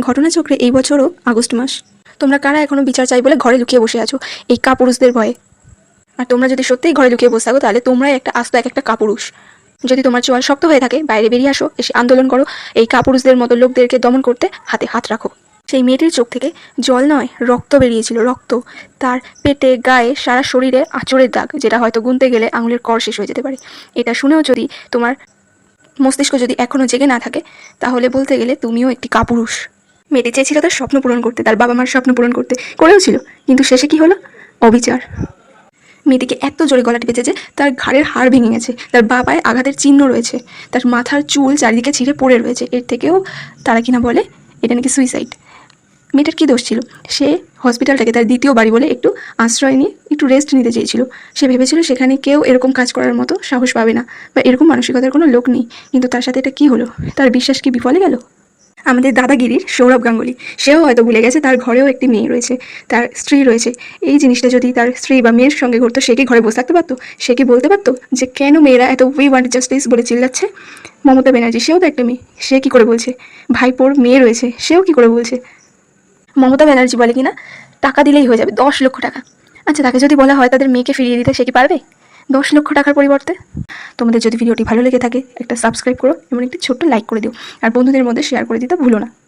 ঘটনাচক্রে এই বছরও আগস্ট মাস। তোমরা কারা এখনও বিচার চাই বলে ঘরে লুকিয়ে বসে আছো? এই কাপুরুষদের ভয়ে। আর তোমরা যদি সত্যিই ঘরে লুকিয়ে বসে থাকো, তাহলে তোমরাই একটা আস্ত এক একটা কাপুরুষ। যদি তোমার চোয়াল শক্ত হয়ে থাকে, বাইরে বেরিয়ে আসো, এসে আন্দোলন করো, এই কাপুরুষদের মতো লোকদেরকে দমন করতে হাতে হাত রাখো। সেই মেয়েটির চোখ থেকে জল নয়, রক্ত বেরিয়েছিল, রক্ত। তার পেটে, গায়ে, সারা শরীরে আঁচড়ের দাগ, যেটা হয়তো গুনতে গেলে আঙুলের কর শেষ হয়ে যেতে পারে। এটা শুনেও যদি তোমার মস্তিষ্ক যদি এখনও জেগে না থাকে, তাহলে বলতে গেলে তুমিও একটি কাপুরুষ। মেয়েটি চেয়েছিল তার স্বপ্ন পূরণ করতে, তার বাবা মার স্বপ্ন পূরণ করতে। করেও ছিল, কিন্তু শেষে কি হলো? অবিচার। মেয়েটিকে এত জোরে গলাটি বেঁচেছে তার ঘাড়ের হাড় ভেঙে গেছে, তার বাবায় আঘাতের চিহ্ন রয়েছে, তার মাথার চুল চারিদিকে ছিঁড়ে পড়ে রয়েছে, এর থেকেও তারা কিনা বলে এটা নাকি সুইসাইড মেয়েটার কী দোষ ছিল? সে হসপিটালটাকে তার দ্বিতীয় বাড়ি বলে একটু আশ্রয় নিয়ে, একটু রেস্ট নিতে চেয়েছিল। সে ভেবেছিল সেখানে কেউ এরকম কাজ করার মতো সাহস পাবে না, বা এরকম মানসিকতার কোনো লোক নেই, কিন্তু তার সাথে এটা কী হলো? তার বিশ্বাস কি বিফলে গেল? আমাদের দাদাগিরির সৌরভ গাঙ্গুলি। সেও হয়তো ভুলে গেছে, তার ঘরেও একটি মেয়ে রয়েছে, তার স্ত্রী রয়েছে। এই জিনিসটা যদি তার স্ত্রী বা মেয়ের সঙ্গে ঘটতো, সে কি ঘরে বসে থাকতে পারতো? সে কি বলতে পারতো যে, কেন মেয়েরা এত উই ওয়ান্ট জাস্টিস বলে চিল্লাচ্ছে? মমতা ব্যানার্জি, সেও তো একটা মেয়ে। সে কি করে বলছে? ভাইপোর মেয়ে রয়েছে, সেও কি করে বলছে? মমতা ব্যানার্জি বলে কিনা টাকা দিলেই হয়ে যাবে, দশ লক্ষ টাকা। আচ্ছা তাকে যদি বলা হয় তাদের মেয়েকে ফিরিয়ে দিতে সে কি পারবে? দশ লক্ষ টাকার পরিবর্তে। তোমাদের যদি ভিডিওটি ভালো লেগে থাকে, একটা সাবস্ক্রাইব করো এবং একটি ছোট্ট লাইক করে দিও। আর বন্ধুদের মধ্যে শেয়ার করে দিতে ভুলো না।